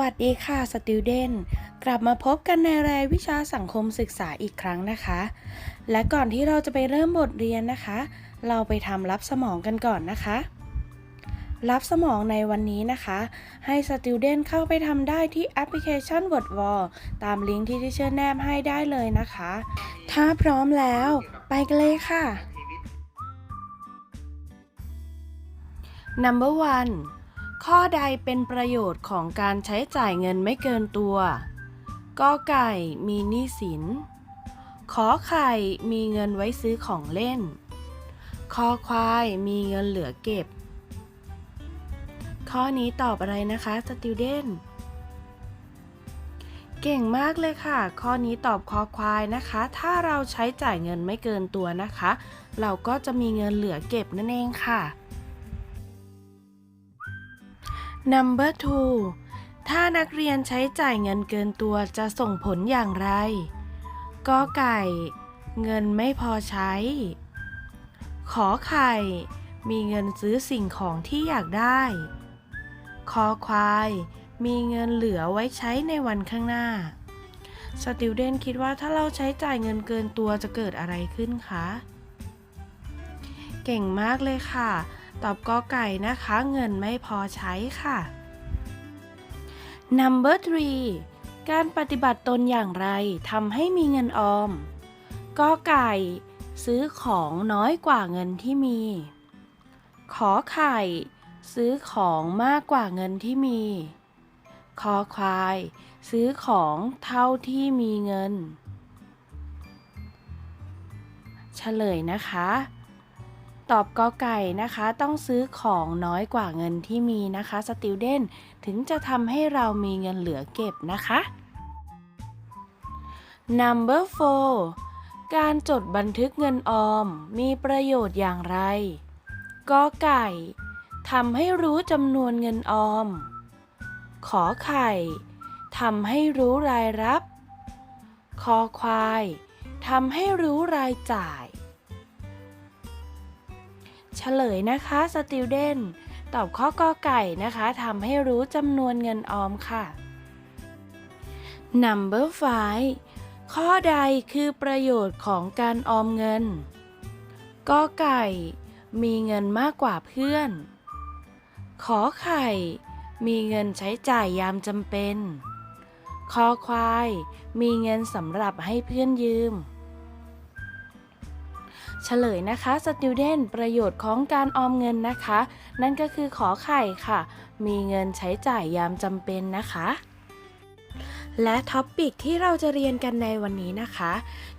วัสดีค่ะสติวเดนกลับมาพบกันในรายวิชาสังคมศึกษาอีกครั้งนะคะ และก่อนที่เราจะไปเริ่มบทเรียนนะคะ เราไปทำรับสมองกันก่อนนะคะ รับสมองในวันนี้นะคะ ให้สติวเดนเข้าไปทำได้ที่แอปพลิเคชัน WordWall ตามลิงก์ที่ที่เชิญแนบให้ได้เลยนะคะ ถ้าพร้อมแล้ว ไปกันเลยค่ะ Number one ข้อใดเป็นประโยชน์ของการใช้จ่ายเงินไม่เกินตัวกอไก่มีหนี้สิน ขอไข่มีเงินไว้ซื้อของเล่น คอควายมีเงินเหลือเก็บ ข้อนี้ตอบอะไรนะคะสติวเดนเก่งมากเลยค่ะ ข้อนี้ตอบคอควายนะคะ ถ้าเราใช้จ่ายเงินไม่เกินตัวนะคะ เราก็จะมีเงินเหลือเก็บนั่นเองค่ะ Number 2 ถ้านักเรียนใช้จ่ายเงินเกินตัวจะส่งผลอย่างไรกอไก่ เงินไม่พอใช้ ขอไข่ มีเงินซื้อสิ่งของที่อยากได้ คอควาย มีเงินเหลือไว้ใช้ในวันข้างหน้า สติวเดนคิดว่าถ้าเราใช้จ่ายเงินเกินตัวจะเกิดอะไรขึ้นคะ เก่งมากเลยค่ะ ตอบกอไก่นะคะ เงินไม่พอใช้ค่ะ Number 3 การปฏิบัติตนอย่างไรทำให้มีเงินออมกอไก่ ซื้อของน้อยกว่าเงินที่มี ขอไข่ ซื้อของมากกว่าเงินที่มี คอควาย ซื้อของเท่าที่มีเงิน เฉลยนะคะ ตอบกอไก่นะคะต้องซื้อของน้อยกว่าเงินที่มีนะคะสติวเดนถึงจะทำให้เรามีเงินเหลือเก็บนะคะ Number 4 การจดบันทึกเงินออมมีประโยชน์อย่างไรกอไก่ทำให้รู้จำนวนเงินออม ขอไข่ทำให้รู้รายรับ คอควายทำให้รู้รายจ่าย เฉลยนะคะสติวเดนตอบข้อกอไก่นะคะทำให้รู้จำนวนเงินออมค่ะ Number 5ข้อใดคือประโยชน์ของการออมเงินกอไก่ มีเงินมากกว่าเพื่อน ขอไข่ มีเงินใช้จ่ายยามจำเป็น คอควาย มีเงินสำหรับให้เพื่อนยืม เฉลยนะคะสติวเดนประโยชน์ของการออมเงินนะคะ นั่นก็คือขอไข่ค่ะ มีเงินใช้จ่ายยามจำเป็นนะคะและท็อปปิกที่เราจะเรียนกันในวันนี้นะคะ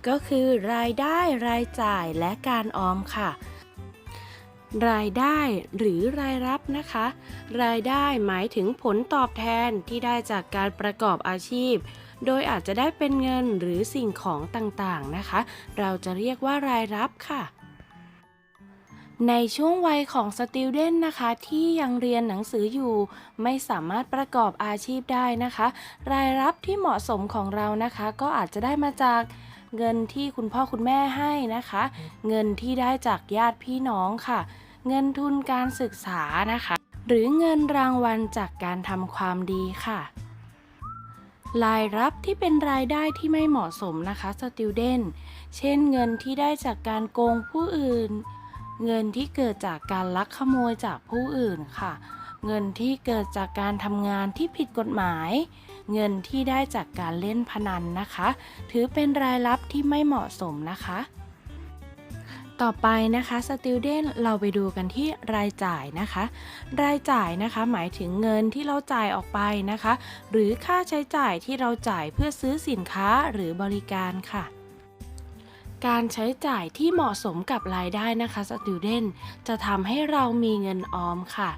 ก็คือรายได้รายจ่ายและการออมค่ะ รายได้หรือรายรับนะคะ รายได้หมายถึงผลตอบแทนที่ได้จากการประกอบอาชีพ โดยอาจจะได้เป็นเงินหรือสิ่งของต่างๆนะคะ เราจะเรียกว่ารายรับค่ะในช่วงวัยของสติวเดนนะคะ ที่ยังเรียนหนังสืออยู่ ไม่สามารถประกอบอาชีพได้นะคะ รายรับที่เหมาะสมของเรานะคะ ก็อาจจะได้มาจากเงินที่คุณพ่อคุณแม่ให้นะคะ เงินที่ได้จากญาติพี่น้องค่ะ เงินทุนการศึกษานะคะ หรือเงินรางวัลจากการทำความดีค่ะ รายรับที่เป็นรายได้ที่ไม่เหมาะสมนะคะสติวเดนเช่นเงินที่ได้จากการโกงผู้อื่น เงินที่เกิดจากการลักขโมยจากผู้อื่นค่ะ เงินที่เกิดจากการทำงานที่ผิดกฎหมาย เงินที่ได้จากการเล่นพนันนะคะ ถือเป็นรายรับที่ไม่เหมาะสมนะคะ ต่อไปนะคะสติวเดนเราไปดูกันที่รายจ่ายนะคะ รายจ่ายนะคะหมายถึงเงินที่เราจ่ายออกไปนะคะ หรือค่าใช้จ่ายที่เราจ่ายเพื่อซื้อสินค้าหรือบริการค่ะการใช้จ่ายที่เหมาะสมกับรายได้นะคะสติวเดนจะทำให้เรามีเงินออมค่ะ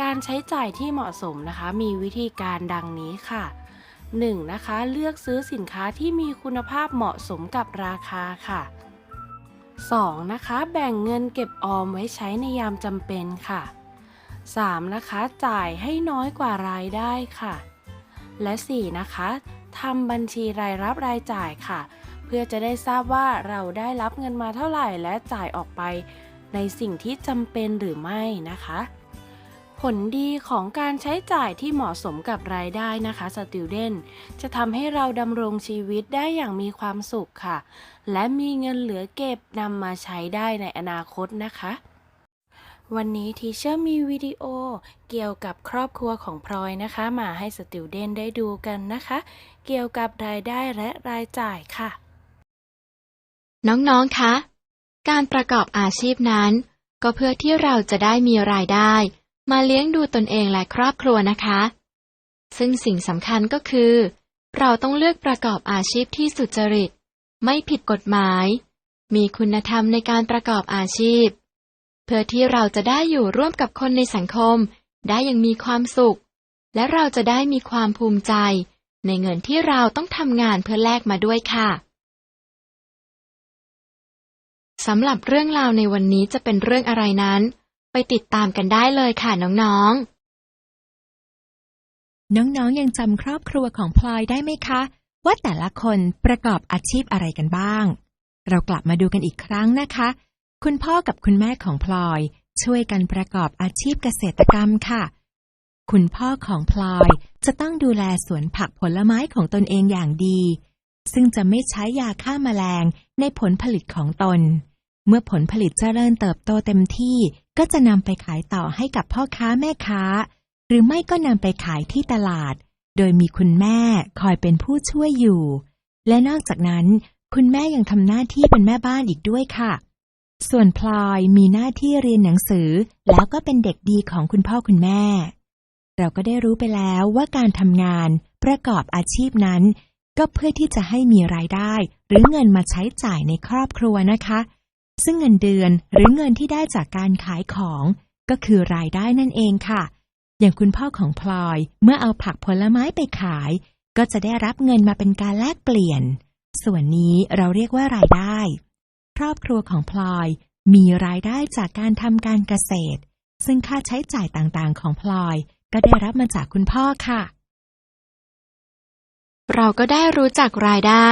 การใช้จ่ายที่เหมาะสมนะคะ มีวิธีการดังนี้ค่ะ 1. นะคะ เลือกซื้อสินค้าที่มีคุณภาพเหมาะสมกับราคาค่ะ 2. นะคะแบ่งเงินเก็บออมไว้ใช้ในยามจำเป็นค่ะ 3. นะคะจ่ายให้น้อยกว่ารายได้ค่ะ และ 4. นะคะทำบัญชีรายรับรายจ่ายค่ะ เพื่อจะได้ทราบว่าเราได้รับเงินมาเท่าไหร่และจ่ายออกไปในสิ่งที่จำเป็นหรือไม่นะคะ ผลดีของการใช้จ่ายที่เหมาะสมกับรายได้นะคะสติ d เดนจะทำให้เราดำรงชีวิตได้อย่างมีความสุขค่ะ และมีเงินเหลือเก็บนำมาใช้ได้ในอนาคตนะคะ วันนี้ทีเชอร์มีวิดีโอเกี่ยวกับครอบครัวของพลอยนะคะ มาให้สติ d เดนได้ดูกันนะคะ เกี่ยวกับรายได้และรายจ่ายค่ะ น้องๆคะ การประกอบอาชีพนั้น ก็เพื่อที่เราจะได้มีรายได้ มาเลี้ยงดูตนเองและครอบครัวนะคะ ซึ่งสิ่งสำคัญก็คือ เราต้องเลือกประกอบอาชีพที่สุจริต ไม่ผิดกฎหมาย มีคุณธรรมในการประกอบอาชีพ เพื่อที่เราจะได้อยู่ร่วมกับคนในสังคม ได้อย่างมีความสุข และเราจะได้มีความภูมิใจ ในเงินที่เราต้องทำงานเพื่อแลกมาด้วยค่ะสำหรับเรื่องราวในวันนี้จะเป็นเรื่องอะไรนั้น ไปติดตามกันได้เลยค่ะน้องๆ น้องๆยังจำครอบครัวของพลอยได้ไหมคะ ว่าแต่ละคนประกอบอาชีพอะไรกันบ้าง เรากลับมาดูกันอีกครั้งนะคะ คุณพ่อกับคุณแม่ของพลอย ช่วยกันประกอบอาชีพเกษตรกรรมค่ะ คุณพ่อของพลอยจะต้องดูแลสวนผักผลไม้ของตนเองอย่างดี ซึ่งจะไม่ใช้ยาฆ่าแมลงในผลผลิตของตน เมื่อผลผลิตเจริญเติบโตเต็มที่ก็จะนำไปขายต่อให้กับพ่อค้าแม่ค้า หรือไม่ก็นำไปขายที่ตลาด โดยมีคุณแม่คอยเป็นผู้ช่วยอยู่ และนอกจากนั้น คุณแม่ยังทำหน้าที่เป็นแม่บ้านอีกด้วยค่ะ ส่วนพลอยมีหน้าที่เรียนหนังสือ แล้วก็เป็นเด็กดีของคุณพ่อคุณแม่ เราก็ได้รู้ไปแล้วว่าการทำงานประกอบอาชีพนั้น ก็เพื่อที่จะให้มีรายได้ หรือเงินมาใช้จ่ายในครอบครัวนะคะ ซึ่งเงินเดือนหรือเงินที่ได้จากการขายของก็คือรายได้นั่นเองค่ะ อย่างคุณพ่อของพลอยเมื่อเอาผักผลไม้ไปขาย ก็จะได้รับเงินมาเป็นการแลกเปลี่ยน ส่วนนี้เราเรียกว่ารายได้ ครอบครัวของพลอยมีรายได้จากการทำการเกษตร ซึ่งค่าใช้จ่ายต่างๆ ของพลอย ก็ได้รับมาจากคุณพ่อค่ะ เราก็ได้รู้จักรายได้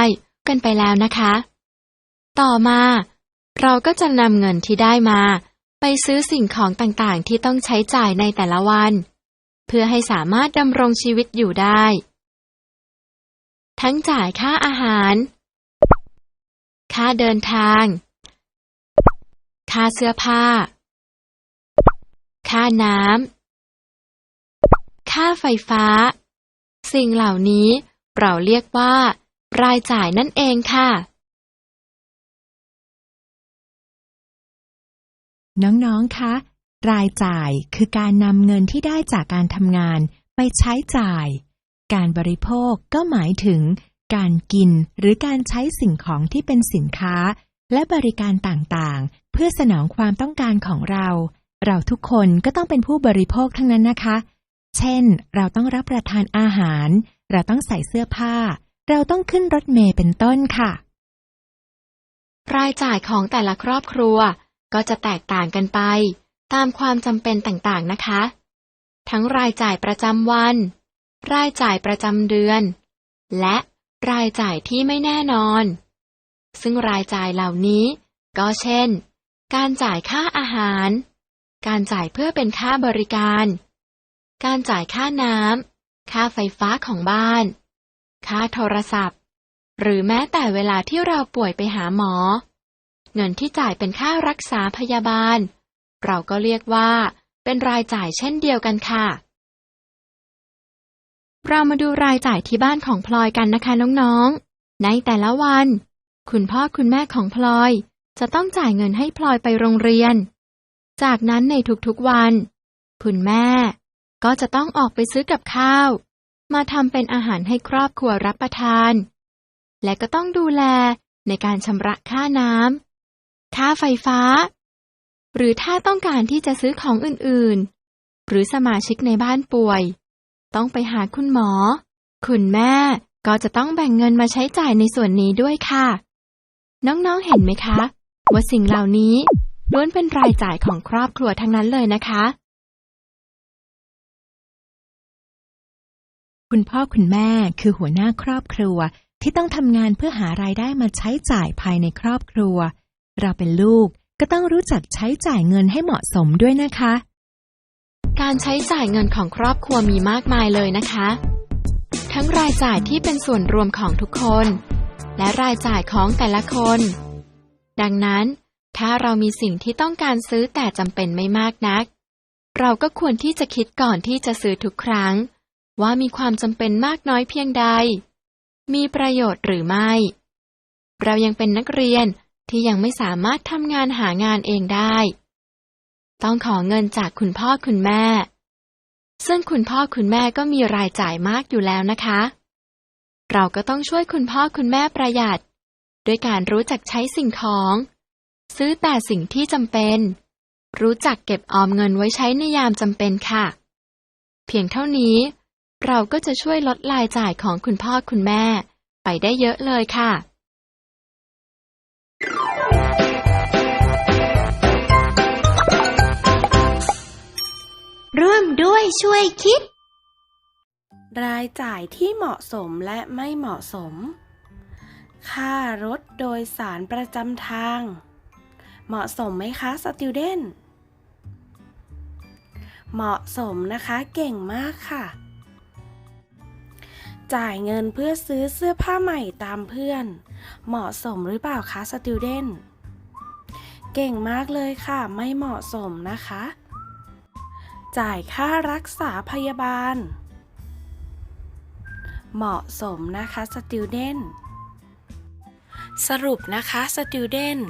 กันไปแล้วนะคะ ต่อมา เราก็จะนำเงินที่ได้มา ไปซื้อสิ่งของต่างๆ ที่ต้องใช้จ่ายในแต่ละวัน เพื่อให้สามารถดำรงชีวิตอยู่ได้ ทั้งจ่ายค่าอาหาร ค่าเดินทาง ค่าเสื้อผ้า ค่าน้ำ ค่าไฟฟ้า สิ่งเหล่านี้เราเรียกว่า รายจ่ายนั่นเองค่ะ น้องๆ คะ รายจ่ายคือการนำเงินที่ได้จากการทำงานไปใช้จ่าย การบริโภคก็หมายถึง การกินหรือการใช้สิ่งของที่เป็นสินค้า และบริการต่างๆ เพื่อสนองความต้องการของเรา เราทุกคนก็ต้องเป็นผู้บริโภคทั้งนั้นนะคะ เช่น เราต้องรับประทานอาหาร เราต้องใส่เสื้อผ้า เราต้องขึ้นรถเมล์เป็นต้นค่ะ รายจ่ายของแต่ละครอบครัว ก็จะแตกต่างกันไป ตามความจำเป็นต่างๆนะคะ ทั้งรายจ่ายประจำวัน รายจ่ายประจำเดือน และรายจ่ายที่ไม่แน่นอน ซึ่งรายจ่ายเหล่านี้ ก็เช่น การจ่ายค่าอาหาร การจ่ายเพื่อเป็นค่าบริการ การจ่ายค่าน้ำค่าไฟฟ้าของบ้าน ค่าโทรศัพท์ หรือแม้แต่เวลาที่เราป่วยไปหาหมอ เงินที่จ่ายเป็นค่ารักษาพยาบาล เราก็เรียกว่า เป็นรายจ่ายเช่นเดียวกันค่ะ เรามาดูรายจ่ายที่บ้านของพลอยกันนะคะน้องๆ ในแต่ละวัน คุณพ่อคุณแม่ของพลอย จะต้องจ่ายเงินให้พลอยไปโรงเรียน จากนั้นในทุกๆวัน คุณแม่ ก็จะต้องออกไปซื้อกับข้าว มาทำเป็นอาหารให้ครอบครัวรับประทาน และก็ต้องดูแลในการชำระค่าน้ำ ค่าไฟฟ้า หรือถ้าต้องการที่จะซื้อของอื่นๆ หรือสมาชิกในบ้านป่วย ต้องไปหาคุณหมอ คุณแม่ก็จะต้องแบ่งเงินมาใช้จ่ายในส่วนนี้ด้วยค่ะ น้องๆเห็นไหมคะ ว่าสิ่งเหล่านี้ล้วนเป็นรายจ่ายของครอบครัวทั้งนั้นเลยนะคะ คุณพ่อคุณแม่คือหัวหน้าครอบครัวที่ต้องทำงานเพื่อหารายได้มาใช้จ่ายภายในครอบครัว เราเป็นลูกก็ต้องรู้จักใช้จ่ายเงินให้เหมาะสมด้วยนะคะ การใช้จ่ายเงินของครอบครัวมีมากมายเลยนะคะ ทั้งรายจ่ายที่เป็นส่วนรวมของทุกคน และรายจ่ายของแต่ละคน ดังนั้น ถ้าเรามีสิ่งที่ต้องการซื้อแต่จำเป็นไม่มากนัก เราก็ควรที่จะคิดก่อนที่จะซื้อทุกครั้ง ว่ามีความจำเป็นมากน้อยเพียงใด มีประโยชน์หรือไม่ เรายังเป็นนักเรียน ที่ยังไม่สามารถทำงานหางานเองได้ ต้องขอเงินจากคุณพ่อคุณแม่ ซึ่งคุณพ่อคุณแม่ก็มีรายจ่ายมากอยู่แล้วนะคะ เราก็ต้องช่วยคุณพ่อคุณแม่ประหยัด ด้วยการรู้จักใช้สิ่งของ ซื้อแต่สิ่งที่จำเป็น รู้จักเก็บออมเงินไว้ใช้ในยามจำเป็นค่ะ เพียงเท่านี้เราก็จะช่วยลดรายจ่ายของคุณพ่อคุณแม่ ไปได้เยอะเลยค่ะ ร่วมด้วยช่วยคิด รายจ่ายที่เหมาะสมและไม่เหมาะสม ค่ารถโดยสารประจำทาง เหมาะสมไหมคะสติวเดนเหมาะสมนะคะเก่งมากค่ะ จ่ายเงินเพื่อซื้อเสื้อผ้าใหม่ตามเพื่อน เหมาะสมหรือเปล่าคะสติวเดนเก่งมากเลยค่ะ ไม่เหมาะสมนะคะ จ่ายค่ารักษาพยาบาล เหมาะสมนะคะ student สรุปนะคะ student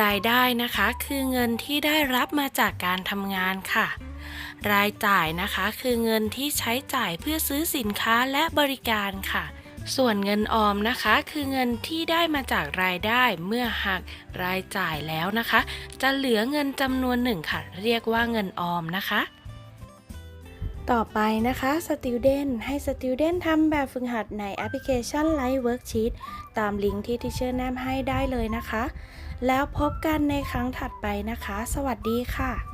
รายได้นะคะคือเงินที่ได้รับมาจากการทำงานค่ะ รายจ่ายนะคะคือเงินที่ใช้จ่ายเพื่อซื้อสินค้าและบริการค่ะ ส่วนเงินออมนะคะคือเงินที่ได้มาจากรายได้เมื่อหักรายจ่ายแล้วนะคะ จะเหลือเงินจำนวนหนึ่งค่ะ เรียกว่าเงินออมนะคะ ต่อไปนะคะ Student ให้ Student ทำแบบฝึกหัดในแอปพลิเคชัน Live Worksheet ตามลิงก์ที่ที่เชอร์แนมให้ได้เลยนะคะ แล้วพบกันในครั้งถัดไปนะคะ สวัสดีค่ะ